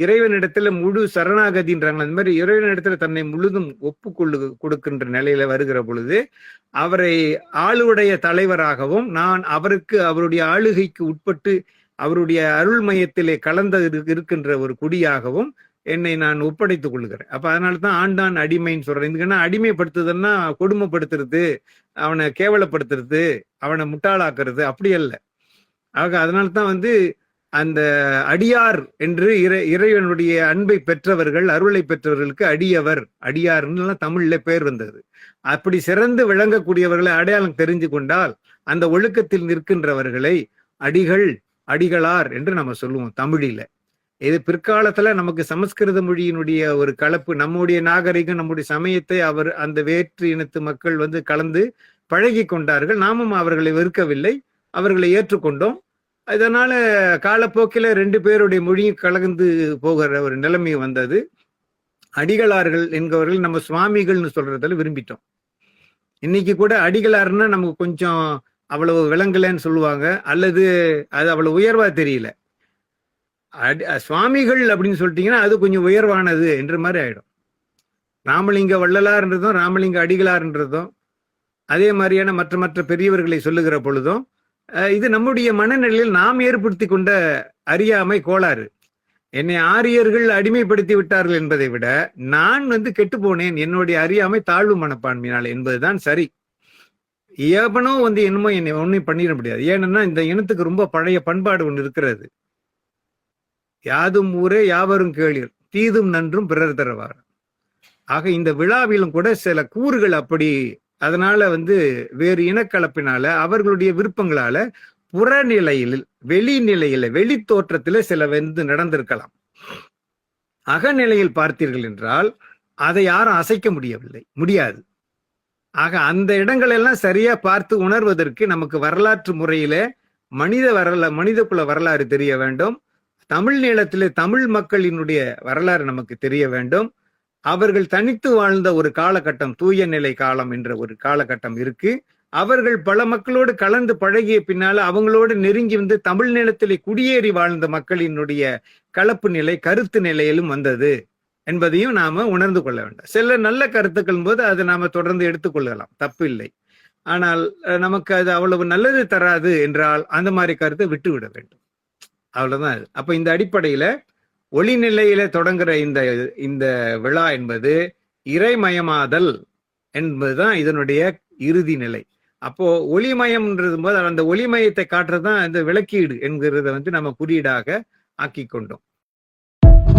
இறைவனிடத்துல முழு சரணாகதின்றாங்க அந்த மாதிரி இறைவனிடத்துல தன்னை முழுதும் ஒப்புக்கொள்ளு கொடுக்கின்ற நிலையில வருகிற பொழுது அவரை ஆளுடைய தலைவராகவும் நான் அவருக்கு அவருடைய ஆளுகைக்கு உட்பட்டு அவருடைய அருள் மையத்திலே கலந்த இரு- இருக்கின்ற ஒரு குடியாகவும் என்னை நான் ஒப்படைத்துக் கொள்கிறேன். அப்ப அதனால தான் ஆண்டான் அடிமைன்னு சொல்றேன். இதுக்குன்னா அடிமைப்படுத்துதுன்னா கொடுமைப்படுத்துறது அவனை கேவலப்படுத்துறது அவனை முட்டாளாக்குறது அப்படி அல்ல. ஆக அதனால தான் வந்து அந்த அடியார் என்று இறை இறைவனுடைய அன்பை பெற்றவர்கள் அருளை பெற்றவர்களுக்கு அடியவர். அடியார்னு தமிழ்ல பேர் வந்தது. அப்படி சிறந்து விளங்கக்கூடியவர்களை அடையாளம் தெரிஞ்சு கொண்டால் அந்த ஒழுக்கத்தில் நிற்கின்றவர்களை அடிகள் அடிகளார் என்று நம்ம சொல்லுவோம் தமிழில. இது பிற்காலத்துல நமக்கு சமஸ்கிருத மொழியினுடைய ஒரு கலப்பு. நம்முடைய நாகரிகம் நம்முடைய சமயத்தை அவர் அந்த வேற்று இனத்து மக்கள் வந்து கலந்து பழகி கொண்டார்கள். நாமும் அவர்களை வெறுக்கவில்லை. அவர்களை ஏற்றுக்கொண்டோம். அதனால் காலப்போக்கில் ரெண்டு பேருடைய மொழியும் கலந்து போகிற ஒரு நிலைமை வந்தது. அடிகளார்கள் என்பவர்கள் நம்ம சுவாமிகள்னு சொல்றதில் விரும்பிட்டோம். இன்னைக்கு கூட அடிகளார்னா நமக்கு கொஞ்சம் அவ்வளவு விளங்கலைன்னு சொல்லுவாங்க. அல்லது அது அவ்வளவு உயர்வா தெரியல. அடி சுவாமிகள் அப்படின்னு சொல்லிட்டீங்கன்னா அது கொஞ்சம் உயர்வானது என்ற மாதிரி ஆயிடும். ராமலிங்க வள்ளலார்ன்றதும் ராமலிங்க அடிகளார்ன்றதும் அதே மாதிரியான மற்ற மற்ற பெரியவர்களை சொல்லுகிற பொழுதும் இது நம்முடைய மனநிலையில் நாம் ஏற்படுத்தி கொண்ட அறியாமை கோளாறு. என்னை ஆரியர்கள் அடிமைப்படுத்தி விட்டார்கள் என்பதை விட நான் வந்து கெட்டு போனேன். என்னுடைய அறியாமை தாழ்வு மனப்பான்மையினால் என்பதுதான் சரி. ஏவனோ வந்து என்னமோ என்னை ஒன்றும் பண்ணிட முடியாது. ஏன்னா இந்த இனத்துக்கு ரொம்ப பழைய பண்பாடு ஒன்று இருக்கிறது. யாதும் ஊரே யாவரும் கேளீர் தீதும் நன்றும் பிறர் தரவார். ஆக இந்த விழாவிலும் கூட சில கூறுகள் அப்படி அதனால வந்து வேறு இனக்கலப்பினால அவர்களுடைய விருப்பங்களால புறநிலையில் வெளிநிலையில வெளி தோற்றத்துல சில வந்து நடந்திருக்கலாம். அகநிலையில் பார்த்தீர்கள் என்றால் அதை யாரும் அசைக்க முடியவில்லை முடியாது. ஆக அந்த இடங்கள் எல்லாம் சரியா பார்த்து உணர்வதற்கு நமக்கு வரலாற்று முறையில மனித வரலா மனித குல வரலாறு தெரிய வேண்டும். தமிழ் நீளத்திலே தமிழ் மக்களினுடைய வரலாறு நமக்கு தெரிய வேண்டும். அவர்கள் தனித்து வாழ்ந்த ஒரு காலகட்டம் தூய நிலை காலம் என்ற ஒரு காலகட்டம் இருக்கு. அவர்கள் பல மக்களோடு கலந்து பழகிய பின்னால அவங்களோடு நெருங்கி வந்து தமிழ் நிலத்திலே குடியேறி வாழ்ந்த மக்களினுடைய கலப்பு நிலை கருத்து நிலையிலும் வந்தது என்பதையும் நாம உணர்ந்து கொள்ள வேண்டும். சில நல்ல கருத்துக்கள் போது அதை நாம தொடர்ந்து எடுத்துக்கொள்ளலாம் தப்பு இல்லை. ஆனால் அஹ், நமக்கு அது அவ்வளவு நல்லது தராது என்றால் அந்த மாதிரி கருத்தை விட்டு விட வேண்டும். அவ்வளவுதான் அப்ப இந்த அடிப்படையில ஒளிநிலையில தொடங்குற இந்த இந்த விழா என்பது இறைமயமாதல் என்பதுதான் இதனுடைய இறுதி நிலை. அப்போ ஒளிமயம்ன்றது போது அந்த ஒளிமயத்தை காட்டுறதுதான் இந்த விளக்கீடு என்கிறத வந்து நம்ம குறியீடாக ஆக்கி கொண்டோம்.